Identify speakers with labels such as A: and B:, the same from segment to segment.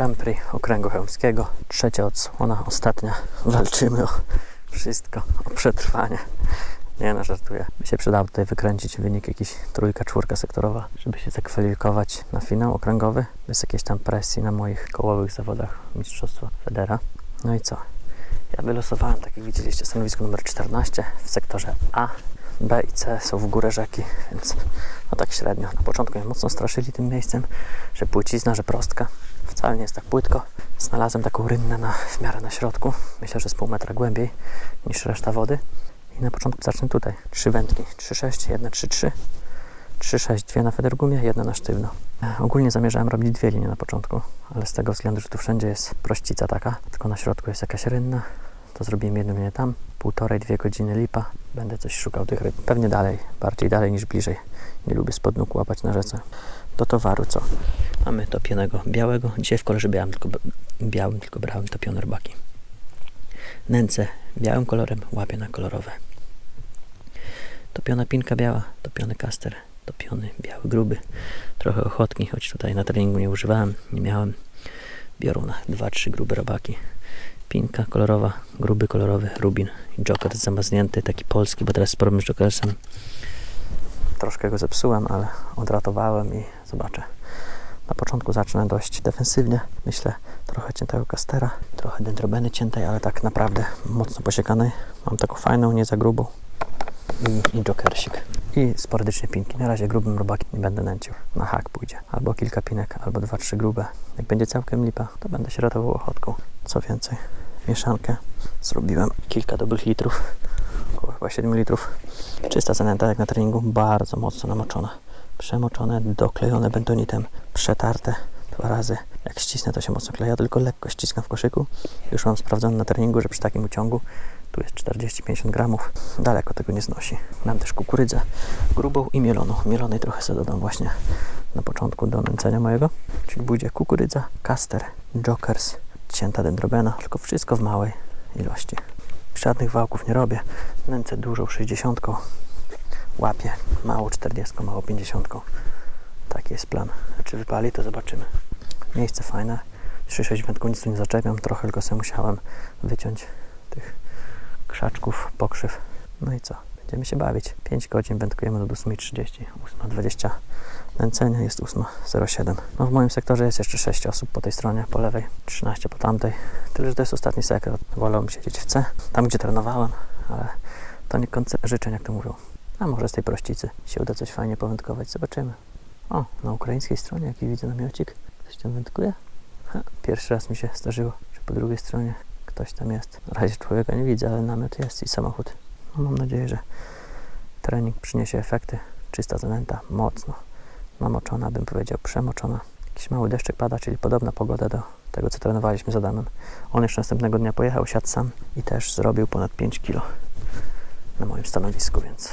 A: Grand Prix Okręgu Chełmskiego. Trzecia odsłona, ostatnia. Walczymy o wszystko, o przetrwanie. Nie no, żartuję. By się przydało tutaj wykręcić wynik jakiś trójka, czwórka sektorowa, żeby się zakwalifikować na finał okręgowy, bez jakiejś tam presji na moich kołowych zawodach Mistrzostwa Federa. No i co? Ja wylosowałem, tak jak widzieliście, stanowisko numer 14 w sektorze A. B i C są w górę rzeki, więc no tak średnio. Na początku mnie mocno straszyli tym miejscem, że płycizna, że prostka. Wcale nie jest tak płytko. Znalazłem taką rynnę na, w miarę na środku. Myślę, że z pół metra głębiej niż reszta wody. I na początku zacznę tutaj. Trzy wędki. 3,6, jedna 3,3. 3,6, dwie na federgumie, jedna na sztywno. E, Ogólnie zamierzałem robić dwie linie na początku, ale z tego względu, że tu wszędzie jest prościca taka, tylko na środku jest jakaś rynna, to zrobiłem jedną linię tam, półtorej, dwie godziny lipa. Będę coś szukał tych ryb. Pewnie dalej, bardziej dalej niż bliżej. Nie lubię spod nóg łapać na rzece. Do towaru co? Mamy topionego białego. Dzisiaj w kolorze białym, tylko, białym, tylko brałem topione rybaki. Nęce białym kolorem, łapie na kolorowe. Topiona pinka biała, topiony kaster, topiony biały gruby. Trochę ochotki, choć tutaj na treningu nie używałem, nie miałem. Biorą na 2-3 grube robaki. Pinka kolorowa, gruby kolorowy, rubin. Joker zamaznięty, taki polski, bo teraz jest problem z Jokersem. Troszkę go zepsułem, ale odratowałem i zobaczę. Na początku zacznę dość defensywnie. Myślę trochę ciętego kastera, trochę dendrobeny ciętej, ale tak naprawdę mocno posiekanej. Mam taką fajną, nie za grubą. I, i jokersik. I sporadycznie pinki. Na razie grubym robakiem nie będę nęcił. Na hak pójdzie. Albo kilka pinek, albo dwa, trzy grube. Jak będzie całkiem lipa, to będę się ratował ochotką. Co więcej, mieszankę zrobiłem kilka dobrych litrów. Chyba 7 litrów. Czysta zanęta jak na treningu, bardzo mocno namoczona. Przemoczone, doklejone bentonitem, przetarte dwa razy. Jak ścisnę, to się mocno kleja, tylko lekko ściskam w koszyku. Już mam sprawdzone na treningu, że przy takim uciągu tu jest 40-50 gramów. Daleko tego nie znosi. Mam też kukurydzę grubą i mieloną. Mielonej trochę sobie dodam właśnie na początku do nęcenia mojego. Czyli będzie kukurydza, kaster, jokers, cięta dendrobena, tylko wszystko w małej ilości. Żadnych wałków nie robię. Nęcę dużą 60, łapię mało 40, mało 50. Taki jest plan. Czy wypali, to zobaczymy. Miejsce fajne. 3-6 wędków nic tu nie zaczepiam. Trochę tylko sobie musiałem wyciąć tych krzaczków, pokrzyw. No i co? Będziemy się bawić. 5 godzin wędkujemy do 8.30. 8.20 nęcenia, jest 8.07. No w moim sektorze jest jeszcze 6 osób po tej stronie, po lewej, 13 po tamtej. Tyle, że to jest ostatni sekret. Wolałbym siedzieć w C, tam gdzie trenowałem, ale to nie koncert życzeń, jak to mówią. A może z tej prościcy się uda coś fajnie powędkować, zobaczymy. O, na ukraińskiej stronie jaki widzę namiocik. Ktoś tam wędkuje? Ha, pierwszy raz mi się zdarzyło, że po drugiej stronie ktoś tam jest. Na razie człowieka nie widzę, ale namiot jest i samochód. No, mam nadzieję, że trening przyniesie efekty. Czysta zanęta, mocno namoczona, bym powiedział, przemoczona. Jakiś mały deszczyk pada, czyli podobna pogoda do tego, co trenowaliśmy z Adamem. On jeszcze następnego dnia pojechał, siadł sam i też zrobił ponad 5 kilo na moim stanowisku, więc,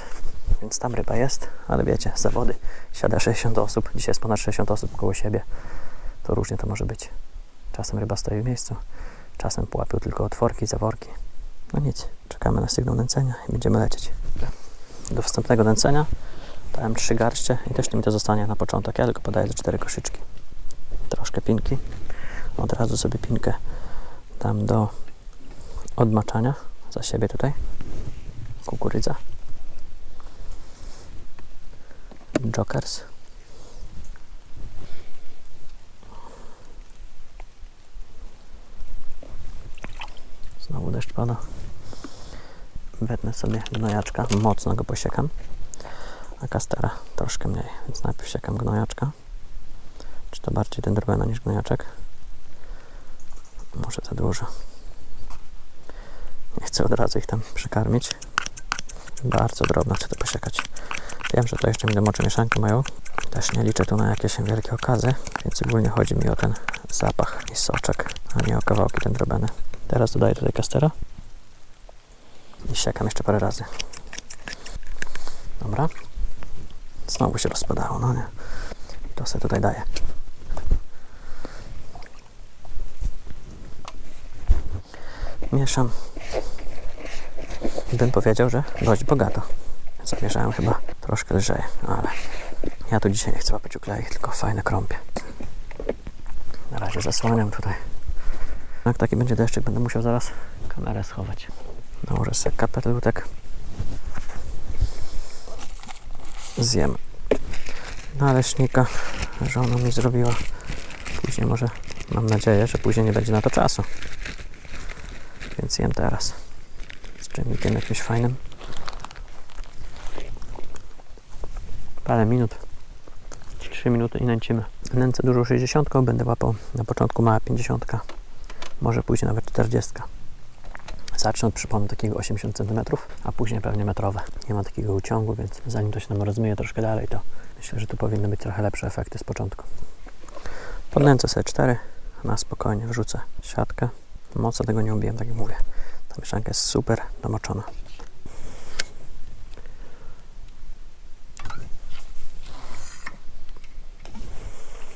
A: więc tam ryba jest, ale wiecie, zawody, siada 60 osób, dzisiaj jest ponad 60 osób koło siebie, to różnie to może być. Czasem ryba stoi w miejscu, czasem połapią tylko otworki, zaworki. No nic, czekamy na sygnał nęcenia i będziemy lecieć. Do wstępnego nęcenia dałem trzy garście i też mi to zostanie na początek. Ja tylko podaję ze cztery koszyczki. Troszkę pinki. Od razu sobie pinkę dam do odmaczania za siebie tutaj. Kukurydza. Jokers. Znowu deszcz pada. Wetnę sobie gnojaczka, mocno go posiekam. A kastera troszkę mniej, więc najpierw siekam gnojaczka. Czy to bardziej dendrobena niż gnojaczek? Może za dużo. Nie chcę od razu ich tam przekarmić. Bardzo drobno chcę to posiekać. Wiem, że to jeszcze mi domoczy mieszankę moją. Też nie liczę tu na jakieś wielkie okazy, więc ogólnie chodzi mi o ten zapach i soczek, a nie o kawałki dendrobeny. Teraz dodaję tutaj kastera i siekam jeszcze parę razy. Dobra. Znowu się rozpadało, no nie. To sobie tutaj daję. Mieszam. Bym powiedział, że dość bogato. Zamierzałem chyba troszkę lżej, ale ja tu dzisiaj nie chcę łapać uklejek, tylko fajne krąpie. Na razie zasłaniam tutaj. Jak taki będzie deszczyk, będę musiał zaraz kamerę schować. Nałożę sobie kapelutek. Zjem naleśnika. Żona mi zrobiła. Później może, mam nadzieję, że później nie będzie na to czasu. Więc jem teraz. Z czynnikiem jakimś fajnym. Parę minut. 3 minuty i nęcimy. Nęcę dużą 60, będę łapał na początku mała 50, może później nawet 40. Zacznę od przyponu takiego 80 cm, a później pewnie metrowe. Nie ma takiego uciągu, więc zanim to się nam rozmyje troszkę dalej, to myślę, że tu powinny być trochę lepsze efekty z początku. Podnęcę sobie 4, na spokojnie wrzucę siatkę. Mocno tego nie ubiłem, tak jak mówię. Ta mieszanka jest super namoczona.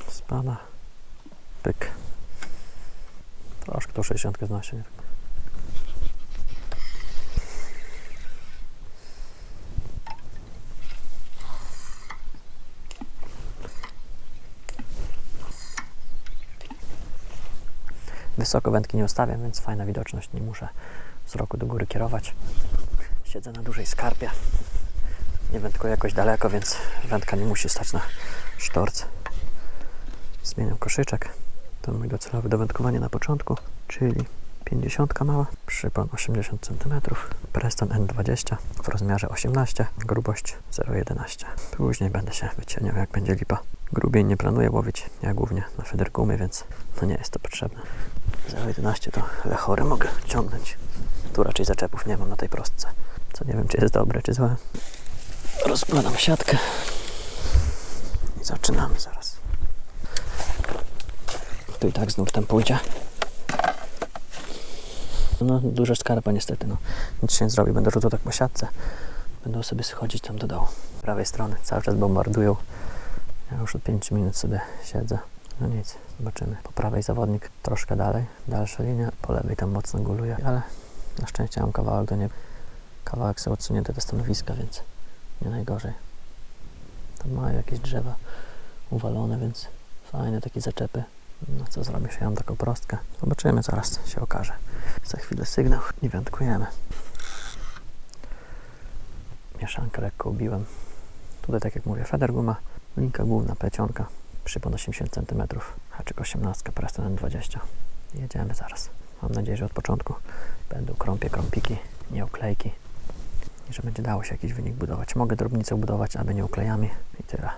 A: Spada. Pyk. Troszkę tą 60 znosi. Nie? Wysoko wędki nie ustawiam, więc fajna widoczność. Nie muszę wzroku do góry kierować. Siedzę na dużej skarpie. Nie wędkuję jakoś daleko, więc wędka nie musi stać na sztorce. Zmieniam koszyczek. To mój docelowy do wędkowania na początku, czyli 50 mała, przypon 80 cm, Preston N20 w rozmiarze 18, grubość 0,11. Później będę się wycieniał jak będzie lipa. Grubiej nie planuję łowić, ja głównie na federgumy, więc no nie jest to potrzebne. 0,11 to lechory mogę ciągnąć. Tu raczej zaczepów nie mam na tej prostce, co nie wiem czy jest dobre czy złe. Rozkładam siatkę i zaczynamy zaraz. Tu i tak znów tam pójdzie. No, duża skarpa niestety, no. Nic się nie zrobi, będę rzucał tak po siatce. Będą sobie schodzić tam do dołu. Prawej strony cały czas bombardują. Ja już od 5 minut sobie siedzę. No nic, zobaczymy. Po prawej zawodnik troszkę dalej, dalsza linia. Po lewej tam mocno guluje, ale na szczęście mam kawałek do niego. Kawałek są odsunięty do stanowiska, więc nie najgorzej. Tam mają jakieś drzewa uwalone, więc fajne takie zaczepy. No co zrobisz? Ja mam taką prostkę. Zobaczymy, zaraz się okaże. Za chwilę sygnał i wędkujemy. Mieszankę lekko ubiłem. Tutaj, tak jak mówię, federguma, linka główna, plecionka, przypon 80 cm, haczyk 18, Preston 20. Jedziemy zaraz. Mam nadzieję, że od początku będą krąpie, krąpiki, nie uklejki i że będzie dało się jakiś wynik budować. Mogę drobnicę budować, aby nie uklejami i tyle.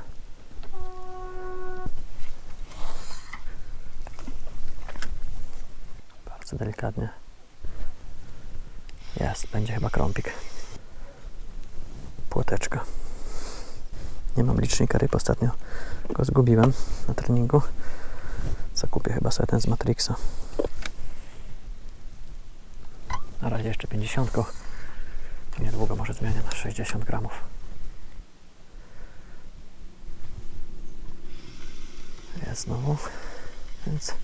A: Bardzo delikatnie. Jest, będzie chyba krąpik. Płoteczka. Nie mam licznika ryb ostatnio. Go zgubiłem na treningu. Zakupię chyba sobie ten z Matrixa. Na razie jeszcze 50. Niedługo może zmienię na 60 gramów. Jest znowu. Więc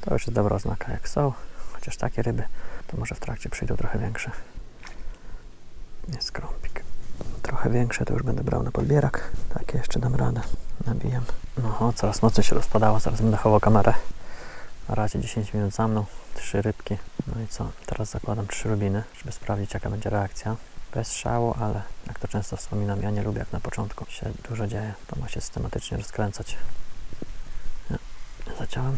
A: to już jest dobra oznaka jak są. Chociaż takie ryby to może w trakcie przyjdą trochę większe. Jest krąpik. Trochę większe to już będę brał na podbierak. Takie jeszcze dam radę. Nabijam. No, coraz mocniej się rozpadało. Zaraz będę chował kamerę. Na razie 10 minut za mną. Trzy rybki. No i co? Teraz zakładam trzy rubiny, żeby sprawdzić jaka będzie reakcja. Bez szału, ale jak to często wspominam, ja nie lubię jak na początku się dużo dzieje. To ma się systematycznie rozkręcać. Ja, zaciąłem.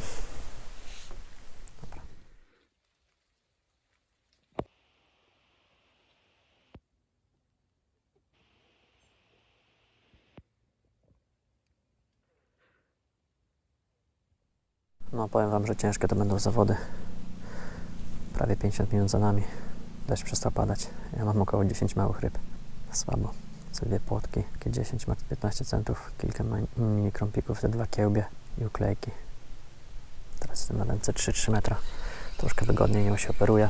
A: No powiem Wam, że ciężkie to będą zawody. Prawie 50 minut za nami. Deszcz przestał padać. Ja mam około 10 małych ryb. Słabo. Co dwie płotki, takie 10, max 15 centów, kilka mini krąpików, te dwa kiełbie i uklejki. Teraz jestem na ręce 3-3 metra. Troszkę wygodniej nią się operuje.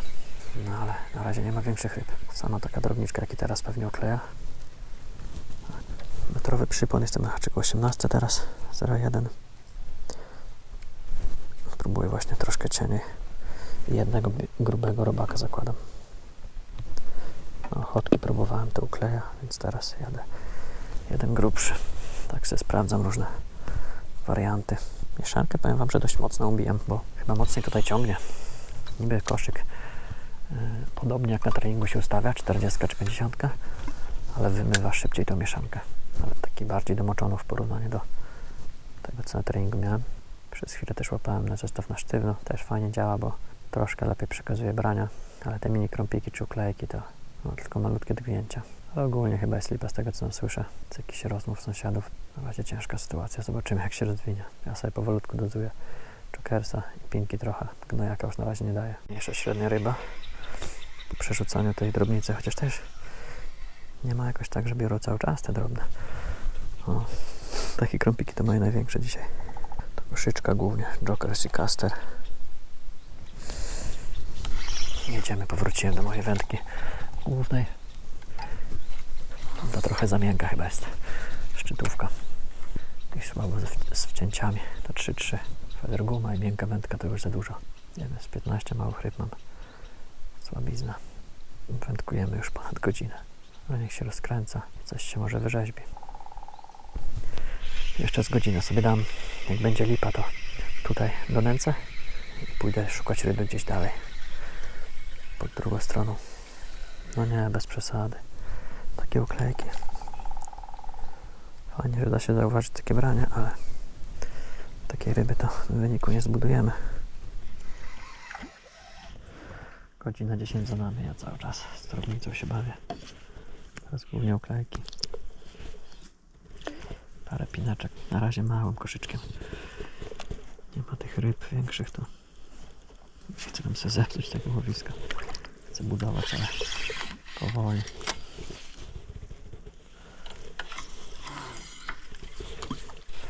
A: No ale na razie nie ma większych ryb. Sama taka drobniczka, jaki teraz pewnie okleja. Metrowy przypon, jestem na haczyku 18 teraz, 0,1. Spróbuję właśnie troszkę cieniej. I Jednego grubego robaka zakładam. No, Ochotki próbowałem, to ukleja, więc teraz jadę jeden grubszy. Tak sobie sprawdzam różne warianty. Mieszankę powiem Wam, że dość mocno ubijam, bo chyba mocniej tutaj ciągnie. Niby koszyk y, podobnie jak na treningu się ustawia, 40 czy 50, ale wymywa szybciej tą mieszankę. Nawet taki bardziej domoczony w porównaniu do tego, co na treningu miałem. Przez chwilę też łapałem na zestaw na sztywno. Też fajnie działa, bo troszkę lepiej przekazuje brania, ale te mini krąpiki czy uklejki to no, tylko malutkie dźwięcia. Ale ogólnie chyba jest lipa z tego, co słyszę. Z jakichś rozmów sąsiadów. Na razie ciężka sytuacja. Zobaczymy, jak się rozwinie. Ja sobie powolutku dozuję czokersa i pinki trochę. Gnojaka już na razie nie daje. Jeszcze średnia ryba. Po przerzucaniu tej drobnicy, chociaż też nie ma jakoś tak, że biorą cały czas te drobne. O, takie krąpiki to moje największe dzisiaj. Koszyczka głównie, jokers i caster. Jedziemy, powróciłem do mojej wędki głównej. To trochę za miękka chyba jest szczytówka. I słabo z, z wcięciami. To 3-3. Feder guma i miękka wędka to już za dużo. Nie wiem, z 15 małych ryb mam. Słabizna. Wędkujemy już ponad godzinę. No niech się rozkręca. Coś się może wyrzeźbi. Jeszcze z godzinę sobie dam. Jak będzie lipa, to tutaj do nęce i pójdę szukać ryby gdzieś dalej. Pod drugą stroną. No nie, bez przesady. Takie uklejki. Fajnie, że da się zauważyć takie branie, ale takiej ryby to w wyniku nie zbudujemy. Godzina 10 za nami, ja cały czas z drobnicą się bawię. Teraz głównie uklejki. Parę pineczek. Na razie małym koszyczkiem. Nie ma tych ryb większych, to nie chcę nam sobie zepsuć tego łowiska. Chcę budować, ale powoli.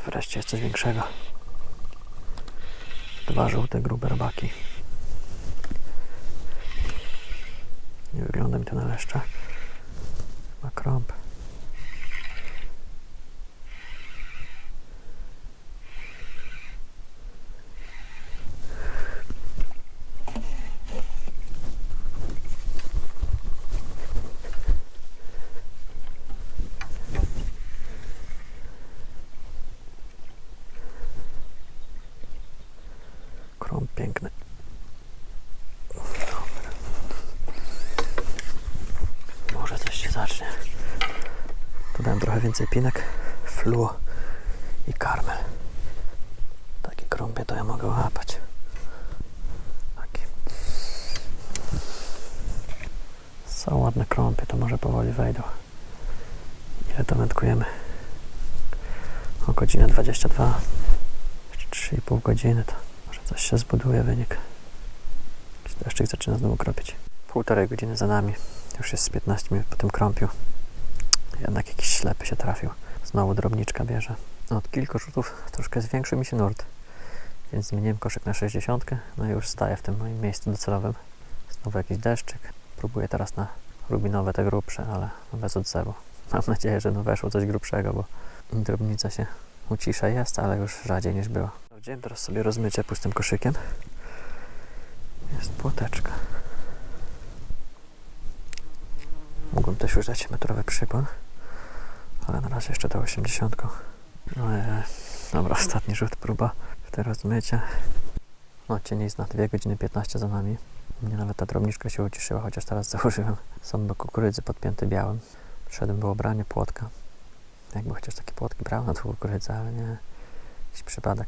A: Wreszcie jest coś większego. Dwa żółte, grube robaki. Nie wygląda mi to na. Ma krąb. Krąb piękny. Dobra. Może coś się zacznie. Dodałem trochę więcej pinek, fluo i karmel. Takie krąbie to ja mogę łapać. Taki. Są ładne krąpie, to może powoli wejdą. Ile to wędkujemy? O godzinę 22. Jeszcze 3,5 godziny to może coś się zbuduje wynik. Deszczyk zaczyna znowu kropić. Półtorej godziny za nami. Już jest z 15 minut po tym krąpiu. Jednak jakiś ślepy się trafił. Znowu drobniczka bierze. Od kilku rzutów troszkę zwiększył mi się nurt. Więc zmieniłem koszyk na 60. No i już staję w tym moim miejscu docelowym. Znowu jakiś deszczyk. Próbuję teraz na rubinowe te grubsze, ale no bez odzewu. Mam nadzieję, że no weszło coś grubszego, bo drobnica się ucisza jest, ale już rzadziej niż było. Wziąłem teraz sobie rozmycie pustym koszykiem. Jest płoteczka. Mógłbym też już dać metrowy przypon, ale na razie jeszcze to 80. No je, dobra, ostatni rzut, próba w te rozmycie. No cienizna, 2 godziny 15 za nami. Mnie nawet ta drobniczka się uciszyła, chociaż teraz założyłem sam do kukurydzy podpięty białym. Przyszedłem było branie płotka. Jakby chociaż takie płotki brał na tą kukurydzę, ale nie. Jakiś przypadek.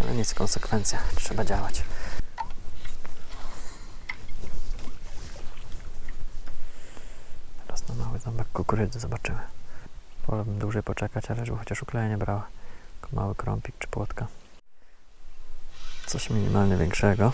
A: Ale nic, konsekwencja. Trzeba działać. Mały ząbek kukurydzy zobaczymy. Wolałbym dłużej poczekać, ale żeby chociaż uklejenie brała. Tylko mały krąpik czy płotka. Coś minimalnie większego.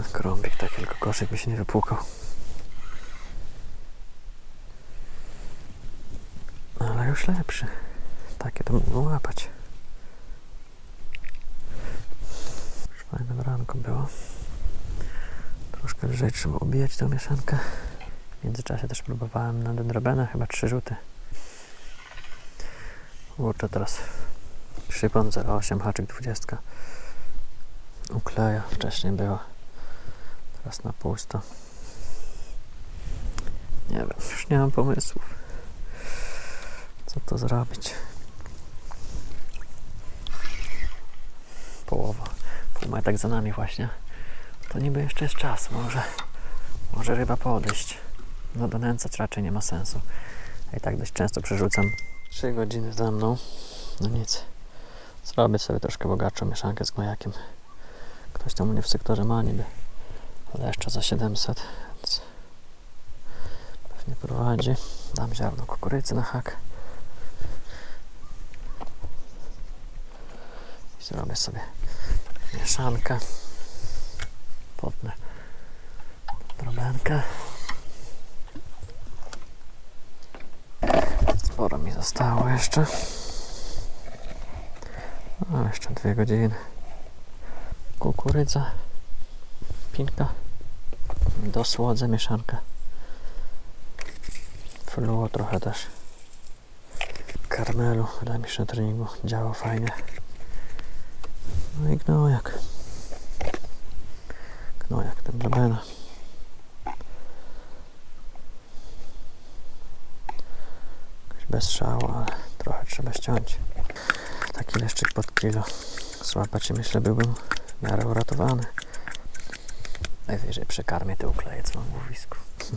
A: Ach, krąbik, tak tylko koszyk by się nie wypłukał. Ale już lepszy. Takie to mógł łapać. Już fajne branko było. Troszkę lżej trzeba ubijać tę mieszankę. W międzyczasie też próbowałem na dendrobena, chyba trzy rzuty. Kurczę, teraz przypon 08, haczyk 20. ukleja. Wcześniej była. Teraz na pusto. Nie wiem, już nie mam pomysłów. Co to zrobić? Połowa. Półmetek za nami właśnie. To niby jeszcze jest czas. Może, może ryba podejść. No donęcać raczej nie ma sensu. Ja i tak dość często przerzucam 3 godziny za mną. No nic. Zrobię sobie troszkę bogatszą mieszankę z gnojakiem. Ktoś tam u mnie w sektorze ma niby. Ale jeszcze za 700, więc pewnie prowadzi. Dam ziarno kukurydzy na hak. Zrobię sobie mieszankę. Potnę drobękę. Sporo mi zostało jeszcze. No, jeszcze dwie godziny. Kukurydza, pinka, dosłodzę mieszankę. Fluo trochę też. Karmelu, wydaje mi treningu działał fajnie. No i gnojak. Gnojak, ten. Jakoś Bez szału, ale trochę trzeba ściąć. Taki leszczyk pod kilo. Złapać i myślę byłbym w miarę uratowany. Najwyżej przekarmię te ukleje, co mam w łowisku.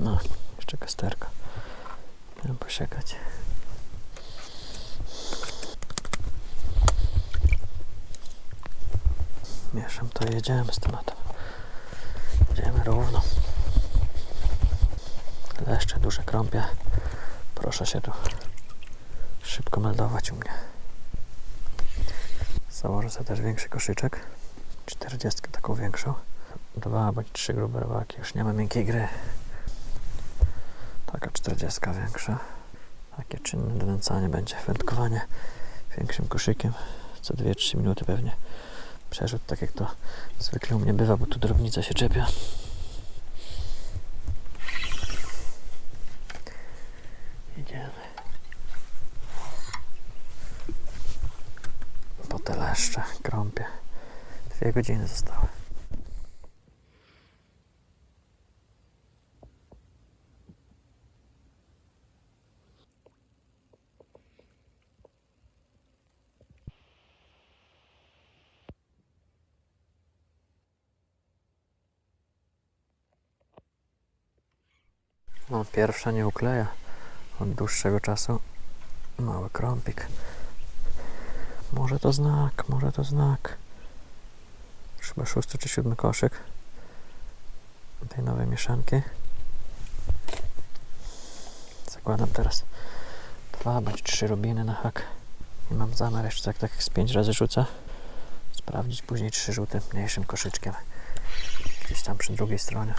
A: No, jeszcze kasterka. Miałem posiekać. Mieszam to jedziemy z tematem. Jedziemy równo. Leszcze, duże krąpie. Proszę się tu szybko meldować u mnie. Założę sobie też większy koszyczek. 40 taką większą. Dwa bądź trzy grube rybaki. Już nie ma miękkiej gry. Taka 40 większa. Takie czynne donęcanie będzie. Wędkowanie większym koszykiem. Co 2-3 minuty pewnie. Przerzut tak jak to zwykle u mnie bywa, bo tu drobnica się czepia. Jedziemy. Po te leszcze, krąpie. Dwie godziny zostały. No, pierwsza nie ukleja od dłuższego czasu. Mały krąpik. Może to znak, może to znak. Chyba szósty czy siódmy koszyk tej nowej mieszanki. Zakładam teraz dwa bądź trzy robiny na hak. I mam zamiar jeszcze tak, tak z pięć razy rzucę. Sprawdzić później trzy rzuty mniejszym koszyczkiem. Gdzieś tam przy drugiej stronie.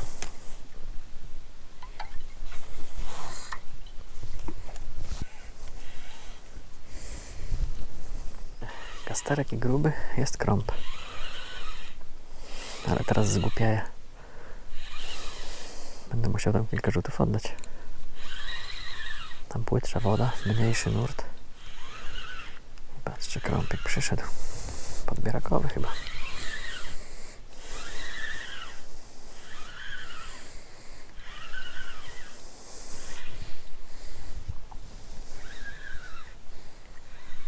A: Kasterek i gruby jest krąb. Ale teraz zgłupieję. Będę musiał tam kilka rzutów oddać. Tam płytsza woda, mniejszy nurt. I patrzcie, krąpik przyszedł. Podbierakowy chyba.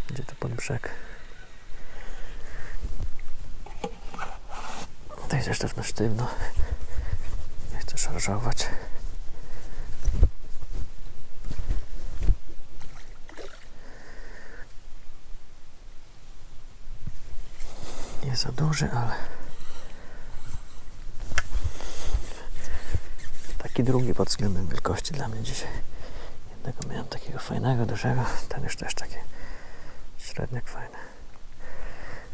A: Gdzie to pod brzeg? Jest jeszcze na sztywno. Nie chcę szarżować. Nie za duży, ale taki drugi pod względem wielkości dla mnie dzisiaj. Jednego miałem takiego fajnego, dużego, ten już też taki średniak fajny.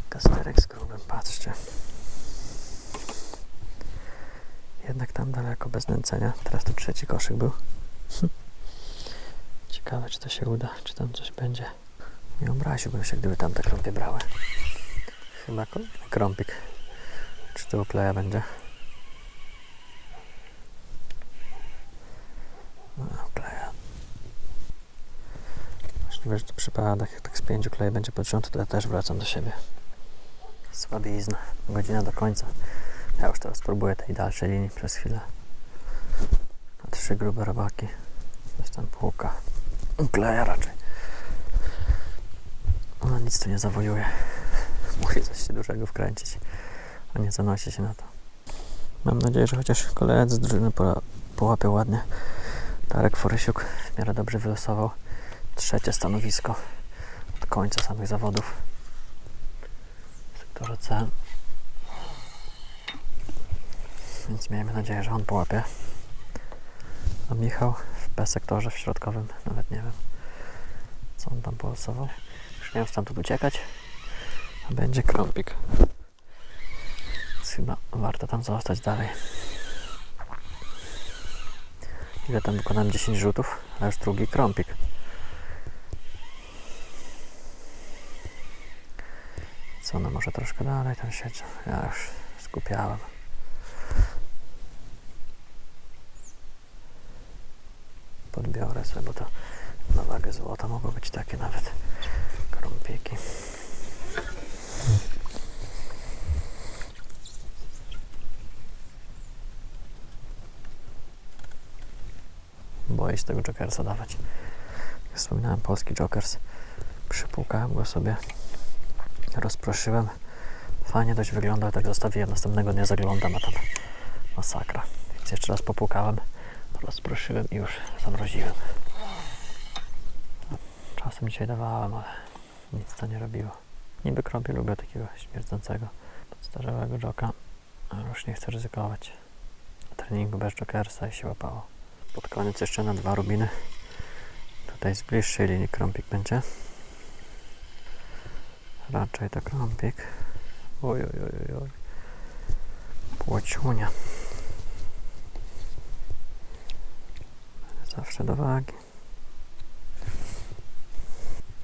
A: Kasterek z grubym, patrzcie. Jednak tam daleko, bez nęcenia. Teraz tu trzeci koszyk był. Ciekawe, czy to się uda, czy tam coś będzie. Nie obraziłbym się, gdyby tam te krąpie brały. Chyba kolejny krąpik. Czy to okleja będzie? No, okleja. Możliwe, że to przypadek. Jak tak z pięciu klei będzie rząd, to ja też wracam do siebie. Słabizna. Godzina do końca. Ja już teraz spróbuję tej dalszej linii przez chwilę. Na trzy grube robaki. Coś tam półka. Kleja raczej. Ona nic tu nie zawojuje. Musi coś się dużego wkręcić, a nie zanosi się na to. Mam nadzieję, że chociaż koledzy z drużyny po, połapią ładnie. Darek Forysiuk w miarę dobrze wylosował trzecie stanowisko od końca samych zawodów w sektorze C. Więc miejmy nadzieję, że on połapie. A Michał w B sektorze, w środkowym, nawet nie wiem, co on tam polosował. Już miałem stamtąd uciekać, a będzie krąpik. Więc chyba warto tam zostać dalej. Ile tam wykonałem 10 rzutów, a już drugi krąpik. Co ona może troszkę dalej tam siedzi? Ja już skupiałem. Podbiorę sobie, bo to na wagę złota mogą być takie nawet krąpiki. Boję się tego Jokersa dawać. Jak wspominałem, polski Jokers. Przypłukałem go sobie, rozproszyłem. Fajnie dość wygląda, tak zostawiłem. Następnego dnia zaglądam, a tam masakra. Więc jeszcze raz popłukałem, rozproszyłem i już zamroziłem. Czasem dzisiaj dawałem, ale nic to nie robiło. Niby krąpie lubię takiego śmierdzącego, podstarzałego joka, ale już nie chcę ryzykować. Na treningu bez Jokersa i się łapało. Pod koniec jeszcze na dwa rubiny. Tutaj z bliższej linii krąpik będzie. Raczej to krąpik. Oj, oj, oj, oj. Płociunia. Zawsze do wagi.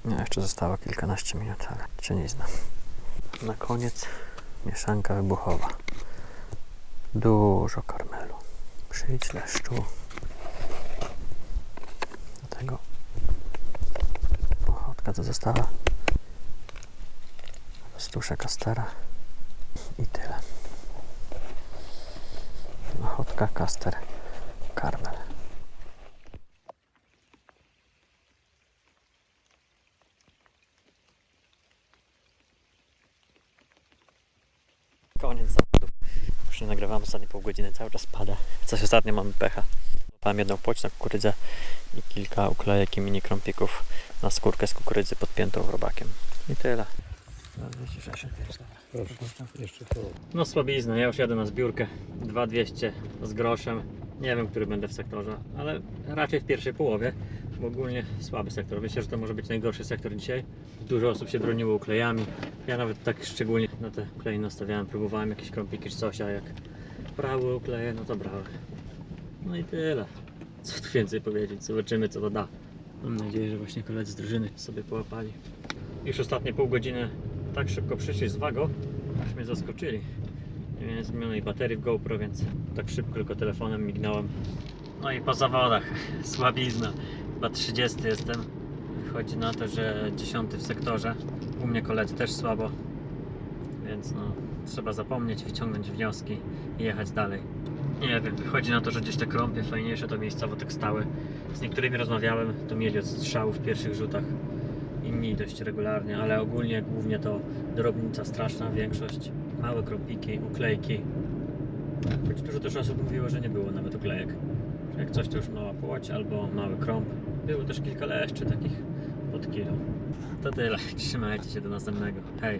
A: No, jeszcze zostało kilkanaście minut, ale cienizna. Na koniec mieszanka wybuchowa. Dużo karmelu. Przyjdź leszczu. Do tego ochotka co została. Stuszę kastera i tyle. Ochotka, kaster, karmel. Koniec zawodu. Już nie nagrywam ostatnie pół godziny, cały czas pada. Coś ostatnio mamy pecha. Złapałem jedną płoć na kukurydzę i kilka uklejek i mini krąpików na skórkę z kukurydzy podpiętą robakiem. I tyle. 265, dobra.
B: Proszę, jeszcze to.
A: No słabizna, ja już jadę na zbiórkę 2200 z groszem. Nie wiem, który będę w sektorze, ale raczej w pierwszej połowie, ogólnie słaby sektor. Myślę, że to może być najgorszy sektor dzisiaj. Dużo osób się broniło uklejami. Ja nawet tak szczególnie na te klej nastawiałem, próbowałem jakieś krąpiki czy coś, a jak brały ukleje, no to brały. No i tyle. Co tu więcej powiedzieć, zobaczymy co to da. Mam nadzieję, że właśnie koledzy z drużyny sobie połapali. Już ostatnie pół godziny tak szybko przyszli z Wago, aż mnie zaskoczyli. Nie miałem zmienionej baterii w GoPro, więc tak szybko tylko telefonem mignąłem. No i po zawodach, słabizna. Chyba 30 jestem. Wychodzi na to, że 10 w sektorze. U mnie koledzy też słabo. Więc no, trzeba zapomnieć, wyciągnąć wnioski i jechać dalej. Nie wiem, wychodzi na to, że gdzieś te krąpie fajniejsze to miejscowo tak stały. Z niektórymi rozmawiałem, to mieli od strzału w pierwszych rzutach inni dość regularnie, ale ogólnie głównie to drobnica straszna większość, małe kropiki, uklejki. Choć dużo też osób mówiło, że nie było nawet uklejek. Jak coś to już mała płoć albo mały krąb. Było też kilka leszczy takich pod kilo. To tyle, trzymajcie się do następnego. Hej!